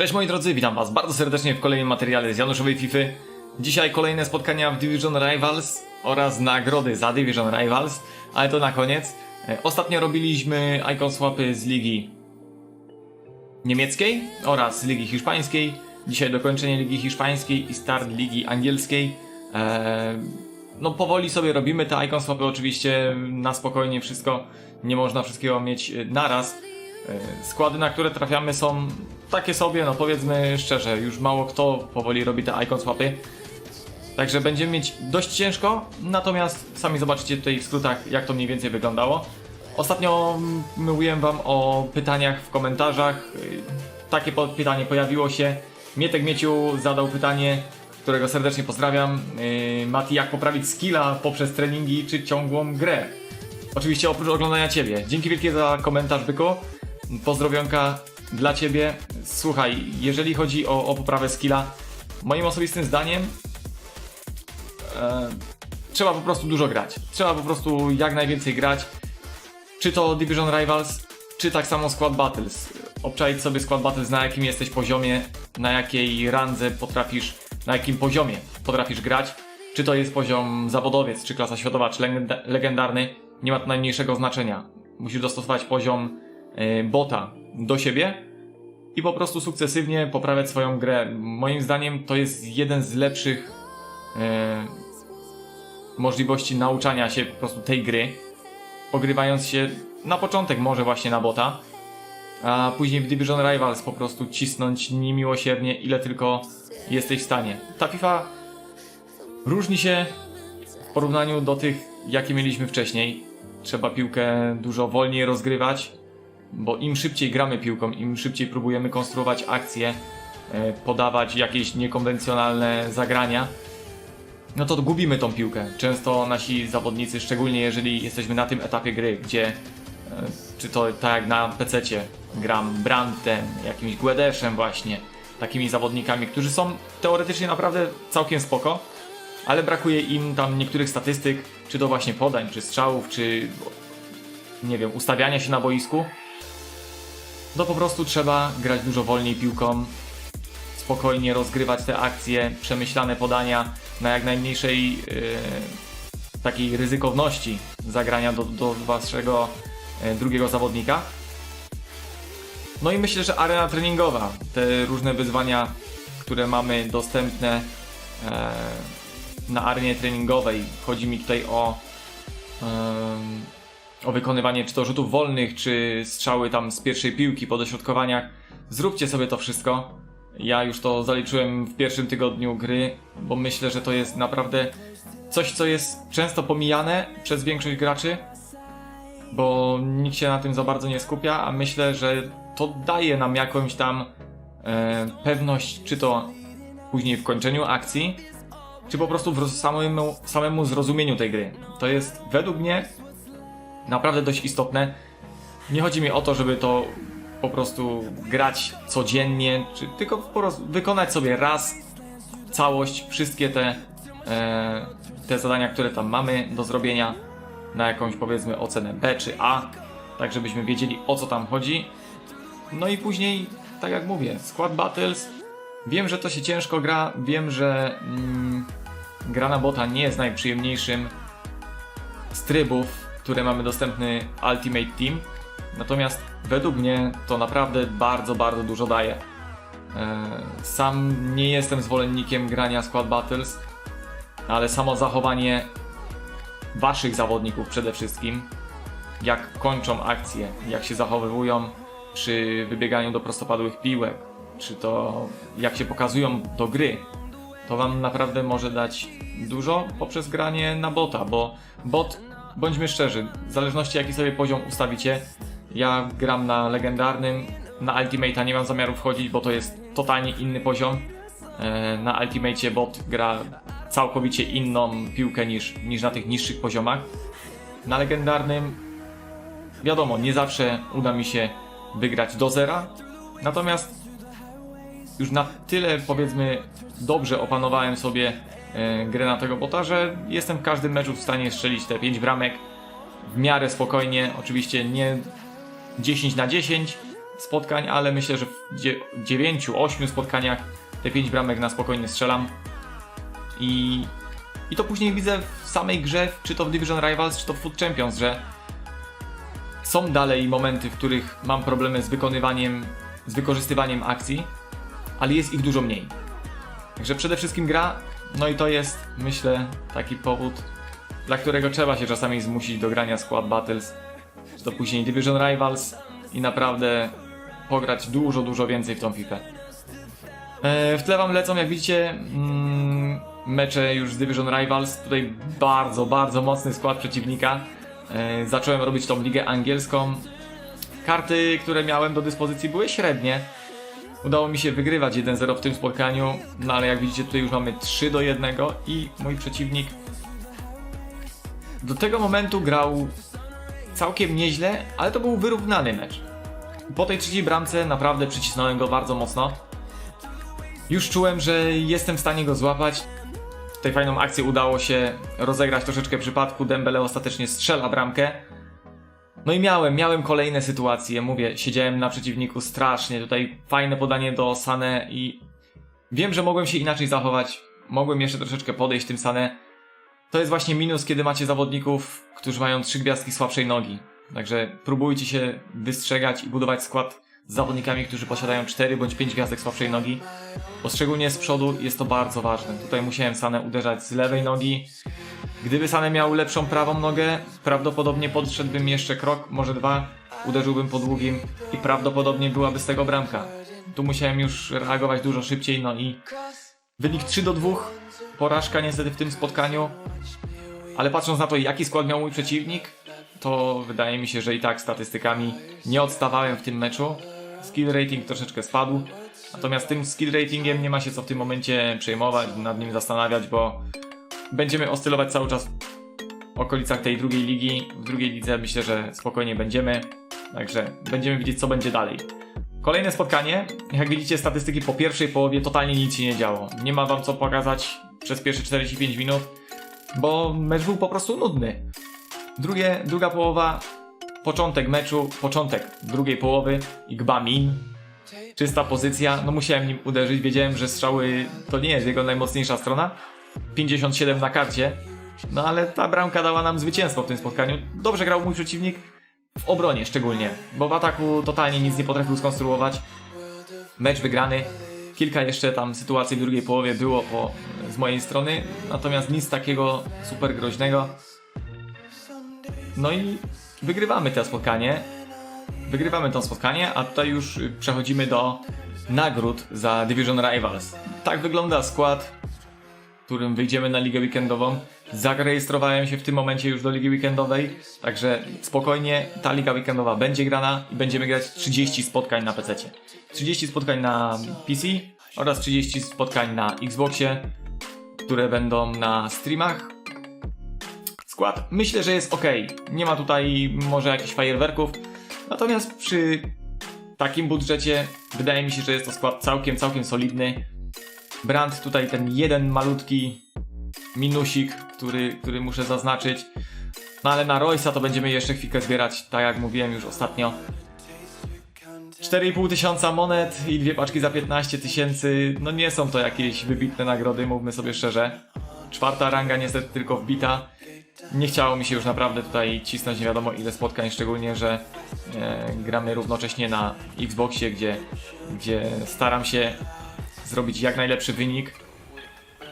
Cześć moi drodzy, witam was bardzo serdecznie w kolejnym materiale z Januszowej Fify. Dzisiaj kolejne spotkania w Division Rivals oraz nagrody za Division Rivals, ale to na koniec. E, Ostatnio robiliśmy icon swapy z ligi niemieckiej oraz ligi hiszpańskiej. Dzisiaj dokończenie ligi hiszpańskiej i start ligi angielskiej. Eee, no powoli sobie robimy te icon swapy oczywiście na spokojnie wszystko. Nie można wszystkiego mieć e, naraz. E, Składy, na które trafiamy są takie sobie, no powiedzmy szczerze, już mało kto powoli robi te icon swapy. Także będziemy mieć dość ciężko, natomiast sami zobaczycie tutaj w skrótach, jak to mniej więcej wyglądało. Ostatnio mówiłem wam o pytaniach w komentarzach. Takie pytanie pojawiło się. Mietek Mieciu zadał pytanie, którego serdecznie pozdrawiam. Yy, Mati, jak poprawić skilla poprzez treningi czy ciągłą grę? Oczywiście oprócz oglądania ciebie. Dzięki wielkie za komentarz, byku. Pozdrowionka dla ciebie. Słuchaj, jeżeli chodzi o, o poprawę skilla, moim osobistym zdaniem e, trzeba po prostu dużo grać. Trzeba po prostu jak najwięcej grać. Czy to Division Rivals, czy tak samo Squad Battles. Obczaić sobie Squad Battles na jakim jesteś poziomie, na jakiej randze potrafisz, na jakim poziomie potrafisz grać. Czy to jest poziom zawodowiec, czy klasa światowa, czy legenda- legendarny, nie ma to najmniejszego znaczenia. Musisz dostosować poziom e, bota do siebie i po prostu sukcesywnie poprawiać swoją grę. Moim zdaniem to jest jeden z lepszych e, możliwości nauczania się po prostu tej gry, ogrywając się na początek może właśnie na bota, a później w Division Rivals po prostu cisnąć niemiłosiernie ile tylko jesteś w stanie. Ta FIFA różni się w porównaniu do tych, jakie mieliśmy wcześniej. Trzeba piłkę dużo wolniej rozgrywać, bo im szybciej gramy piłką, im szybciej próbujemy konstruować akcje, e, podawać jakieś niekonwencjonalne zagrania, no to gubimy tą piłkę. Często nasi zawodnicy, szczególnie jeżeli jesteśmy na tym etapie gry, gdzie e, czy to tak jak na PC gram Brandtem, jakimś Guedeszem właśnie, takimi zawodnikami, którzy są teoretycznie naprawdę całkiem spoko, ale brakuje im tam niektórych statystyk, czy to właśnie podań, czy strzałów, czy nie wiem, ustawiania się na boisku. No po prostu trzeba grać dużo wolniej piłką, spokojnie rozgrywać te akcje, przemyślane podania na jak najmniejszej yy, takiej ryzykowności zagrania do, do waszego yy, drugiego zawodnika. No i myślę, że arena treningowa, te różne wyzwania, które mamy dostępne e, na arenie treningowej. Chodzi mi tutaj o, em, o wykonywanie czy to rzutów wolnych, czy strzały tam z pierwszej piłki po dośrodkowaniach. Zróbcie sobie to wszystko. Ja już to zaliczyłem w pierwszym tygodniu gry, bo myślę, że to jest naprawdę coś, co jest często pomijane przez większość graczy, bo nikt się na tym za bardzo nie skupia, a myślę, że to daje nam jakąś tam e, pewność, czy to później w kończeniu akcji, czy po prostu w samemu, samemu zrozumieniu tej gry. To jest według mnie naprawdę dość istotne. Nie chodzi mi o to, żeby to po prostu grać codziennie, czy tylko po wykonać sobie raz całość, wszystkie te, e, te zadania, które tam mamy do zrobienia na jakąś powiedzmy ocenę B czy A, tak żebyśmy wiedzieli o co tam chodzi. No i później, tak jak mówię, Squad Battles. Wiem, że to się ciężko gra, wiem, że mm, gra na bota nie jest najprzyjemniejszym z trybów, które mamy dostępny Ultimate Team. Natomiast według mnie to naprawdę bardzo, bardzo dużo daje. E, Sam nie jestem zwolennikiem grania Squad Battles, ale samo zachowanie waszych zawodników przede wszystkim, jak kończą akcje, jak się zachowują przy wybieganiu do prostopadłych piłek, czy to jak się pokazują do gry, to wam naprawdę może dać dużo poprzez granie na bota, bo bot, bądźmy szczerzy, w zależności jaki sobie poziom ustawicie, ja gram na legendarnym, na Ultimate'a nie mam zamiaru wchodzić, bo to jest totalnie inny poziom. E, Na Ultimate bot gra całkowicie inną piłkę niż, niż na tych niższych poziomach. Na legendarnym wiadomo, nie zawsze uda mi się wygrać do zera, natomiast już na tyle powiedzmy dobrze opanowałem sobie grę na tego bota, że jestem w każdym meczu w stanie strzelić te 5 bramek w miarę spokojnie, oczywiście nie 10 na 10, spotkań, ale myślę, że w 9-8 spotkaniach te 5 bramek na spokojnie strzelam. I, I to później widzę w samej grze, czy to w Division Rivals, czy to w Foot Champions, że są dalej momenty, w których mam problemy z wykonywaniem, z wykorzystywaniem akcji, ale jest ich dużo mniej. Także przede wszystkim gra, no i to jest, myślę, taki powód, dla którego trzeba się czasami zmusić do grania Squad Battles, czy to później Division Rivals i naprawdę pograć dużo, dużo więcej w tą FIFA. E, W tle wam lecą, jak widzicie, mm, mecze już z Division Rivals. Tutaj bardzo, bardzo mocny skład przeciwnika. E, Zacząłem robić tą ligę angielską. Karty, które miałem do dyspozycji były średnie. Udało mi się wygrywać 1-0 w tym spotkaniu, no ale jak widzicie tutaj już mamy 3 do 1 i mój przeciwnik do tego momentu grał całkiem nieźle, ale to był wyrównany mecz. Po tej trzeciej bramce naprawdę przycisnąłem go bardzo mocno. Już czułem, że jestem w stanie go złapać. Tutaj fajną akcję udało się rozegrać troszeczkę przypadku. Dembele ostatecznie strzela bramkę. No i miałem, miałem kolejne sytuacje. Mówię, siedziałem na przeciwniku strasznie. Tutaj fajne podanie do Sane i wiem, że mogłem się inaczej zachować. Mogłem jeszcze troszeczkę podejść tym Sane. To jest właśnie minus, kiedy macie zawodników, którzy mają trzy gwiazdki słabszej nogi. Także próbujcie się wystrzegać i budować skład z zawodnikami, którzy posiadają 4 bądź 5 gwiazdek słabszej nogi. Bo szczególnie z przodu jest to bardzo ważne. Tutaj musiałem Sanę uderzać z lewej nogi. Gdyby Sanę miał lepszą prawą nogę, prawdopodobnie podszedłbym jeszcze krok, może dwa, uderzyłbym po długim i prawdopodobnie byłaby z tego bramka. Tu musiałem już reagować dużo szybciej, no i wynik 3 do 2. Porażka niestety w tym spotkaniu. Ale patrząc na to, jaki skład miał mój przeciwnik, to wydaje mi się, że i tak statystykami nie odstawałem w tym meczu. Skill rating troszeczkę spadł. Natomiast tym skill ratingiem nie ma się co w tym momencie przejmować, nad nim zastanawiać, bo będziemy oscylować cały czas w okolicach tej drugiej ligi. W drugiej lidze myślę, że spokojnie będziemy. Także będziemy widzieć, co będzie dalej. Kolejne spotkanie. Jak widzicie, statystyki po pierwszej połowie totalnie nic się nie działo. Nie ma wam co pokazać przez pierwsze 45 minut, bo mecz był po prostu nudny. Drugie, druga połowa, początek meczu, początek drugiej połowy, Igbamin, czysta pozycja, no musiałem nim uderzyć, wiedziałem, że strzały to nie jest jego najmocniejsza strona, 57 na karcie, no ale ta bramka dała nam zwycięstwo w tym spotkaniu. Dobrze grał mój przeciwnik, w obronie szczególnie, bo w ataku totalnie nic nie potrafił skonstruować. Mecz wygrany, kilka jeszcze tam sytuacji w drugiej połowie było po, z mojej strony, natomiast nic takiego super groźnego. No i wygrywamy to spotkanie. Wygrywamy to spotkanie, a tutaj już przechodzimy do nagród za Division Rivals. Tak wygląda skład, którym wyjdziemy na ligę weekendową. Zarejestrowałem się w tym momencie już do ligi weekendowej, także spokojnie ta liga weekendowa będzie grana i będziemy grać 30 spotkań na PC. 30 spotkań na PC oraz 30 spotkań na Xboxie, które będą na streamach skład myślę, że jest ok. Nie ma tutaj może jakichś fajerwerków. Natomiast przy takim budżecie wydaje mi się, że jest to skład całkiem, całkiem solidny. Brand tutaj ten jeden malutki minusik, który, który muszę zaznaczyć. No ale na Royce'a to będziemy jeszcze chwilkę zbierać, tak jak mówiłem już ostatnio. 4,5 tysiąca monet i dwie paczki za 15 tysięcy. No nie są to jakieś wybitne nagrody, mówmy sobie szczerze. Czwarta ranga niestety tylko wbita. Nie chciało mi się już naprawdę tutaj cisnąć nie wiadomo ile spotkań, szczególnie, że e, gramy równocześnie na Xboxie, gdzie, gdzie staram się zrobić jak najlepszy wynik.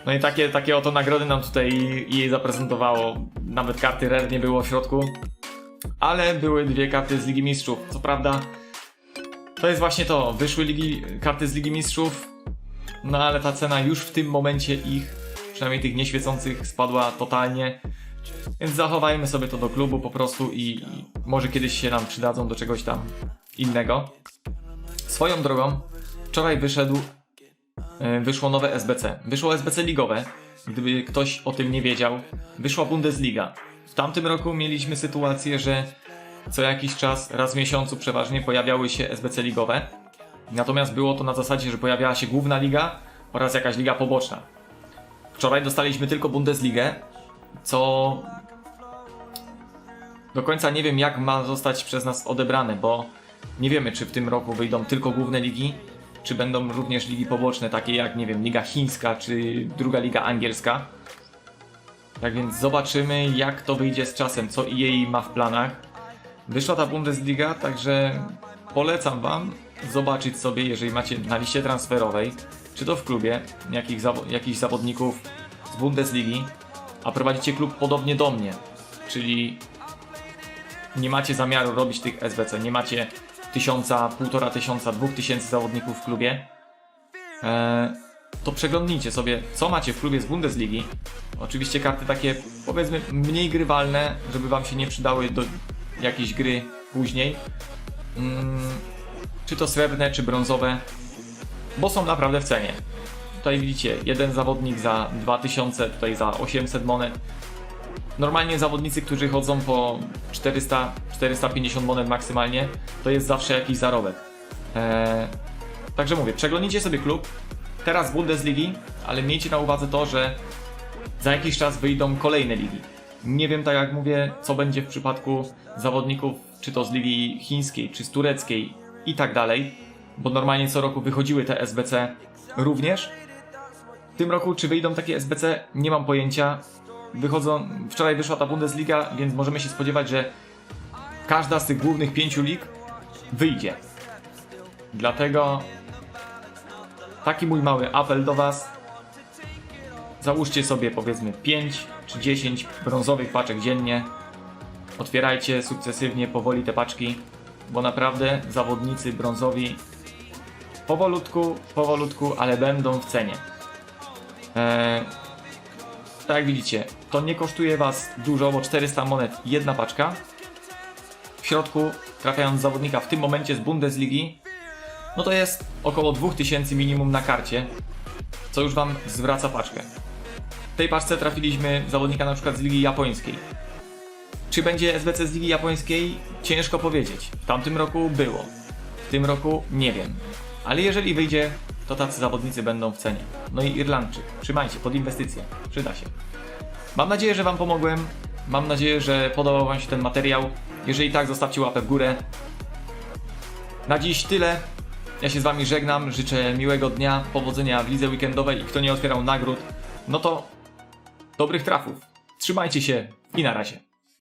No i takie, takie oto nagrody nam tutaj jej zaprezentowało. Nawet karty Rare nie było w środku. Ale były dwie karty z Ligi Mistrzów. Co prawda, to jest właśnie to. Wyszły ligi, karty z Ligi Mistrzów. No ale ta cena już w tym momencie ich, przynajmniej tych nieświecących, spadła totalnie. Więc zachowajmy sobie to do klubu po prostu i, i może kiedyś się nam przydadzą do czegoś tam innego. Swoją drogą, wczoraj wyszedł, wyszło nowe SBC. Wyszło SBC ligowe, gdyby ktoś o tym nie wiedział. Wyszła Bundesliga. W tamtym roku mieliśmy sytuację, że co jakiś czas, raz w miesiącu przeważnie pojawiały się SBC ligowe. Natomiast było to na zasadzie, że pojawiała się główna liga oraz jakaś liga poboczna. Wczoraj dostaliśmy tylko Bundesligę, co do końca nie wiem jak ma zostać przez nas odebrane, bo Nie wiemy, czy w tym roku wyjdą tylko główne ligi, czy będą również ligi poboczne, takie jak, nie wiem, Liga Chińska, czy druga Liga Angielska. Tak więc zobaczymy, jak to wyjdzie z czasem, co EA ma w planach. Wyszła ta Bundesliga, także polecam Wam zobaczyć sobie, jeżeli macie na liście transferowej, czy to w klubie, jakich zawo- jakichś zawodników z Bundesligi, a prowadzicie klub podobnie do mnie, czyli nie macie zamiaru robić tych SBC, nie macie tysiąca, półtora tysiąca, dwóch tysięcy zawodników w klubie, e, to przeglądnijcie sobie, co macie w klubie z Bundesligi. Oczywiście karty takie, powiedzmy, mniej grywalne, żeby wam się nie przydały do jakiejś gry później. Mm, czy to srebrne, czy brązowe, bo są naprawdę w cenie. Tutaj widzicie, jeden zawodnik za 2000, tutaj za 800 monet. Normalnie zawodnicy, którzy chodzą po 400, 450 monet maksymalnie, to jest zawsze jakiś zarobek. Eee, także mówię, przeglądnijcie sobie klub, teraz Bundesligi, ale miejcie na uwadze to, że za jakiś czas wyjdą kolejne ligi. Nie wiem, tak jak mówię, co będzie w przypadku zawodników, czy to z ligi chińskiej, czy z tureckiej i tak dalej, bo normalnie co roku wychodziły te SBC również. W tym roku, czy wyjdą takie SBC, nie mam pojęcia. Wychodzą, wczoraj wyszła ta Bundesliga, więc możemy się spodziewać, że każda z tych głównych pięciu lig wyjdzie. Dlatego taki mój mały apel do Was. Załóżcie sobie powiedzmy 5 czy 10 brązowych paczek dziennie. Otwierajcie sukcesywnie, powoli te paczki, bo naprawdę zawodnicy brązowi powolutku, powolutku, ale będą w cenie. Eee, tak jak widzicie, to nie kosztuje Was dużo, bo 400 monet jedna paczka. W środku, trafiając zawodnika w tym momencie z Bundesligi, no to jest około 2000 minimum na karcie, co już Wam zwraca paczkę. W tej paczce trafiliśmy zawodnika na przykład z Ligi Japońskiej. Czy będzie SBC z Ligi Japońskiej? Ciężko powiedzieć. W tamtym roku było. W tym roku nie wiem. Ale jeżeli wyjdzie, to tacy zawodnicy będą w cenie. No i Irlandczyk. Trzymajcie, pod inwestycje. Przyda się. Mam nadzieję, że Wam pomogłem. Mam nadzieję, że podobał Wam się ten materiał. Jeżeli tak, zostawcie łapę w górę. Na dziś tyle. Ja się z Wami żegnam. Życzę miłego dnia, powodzenia w lidze weekendowej i kto nie otwierał nagród, no to dobrych trafów. Trzymajcie się i na razie.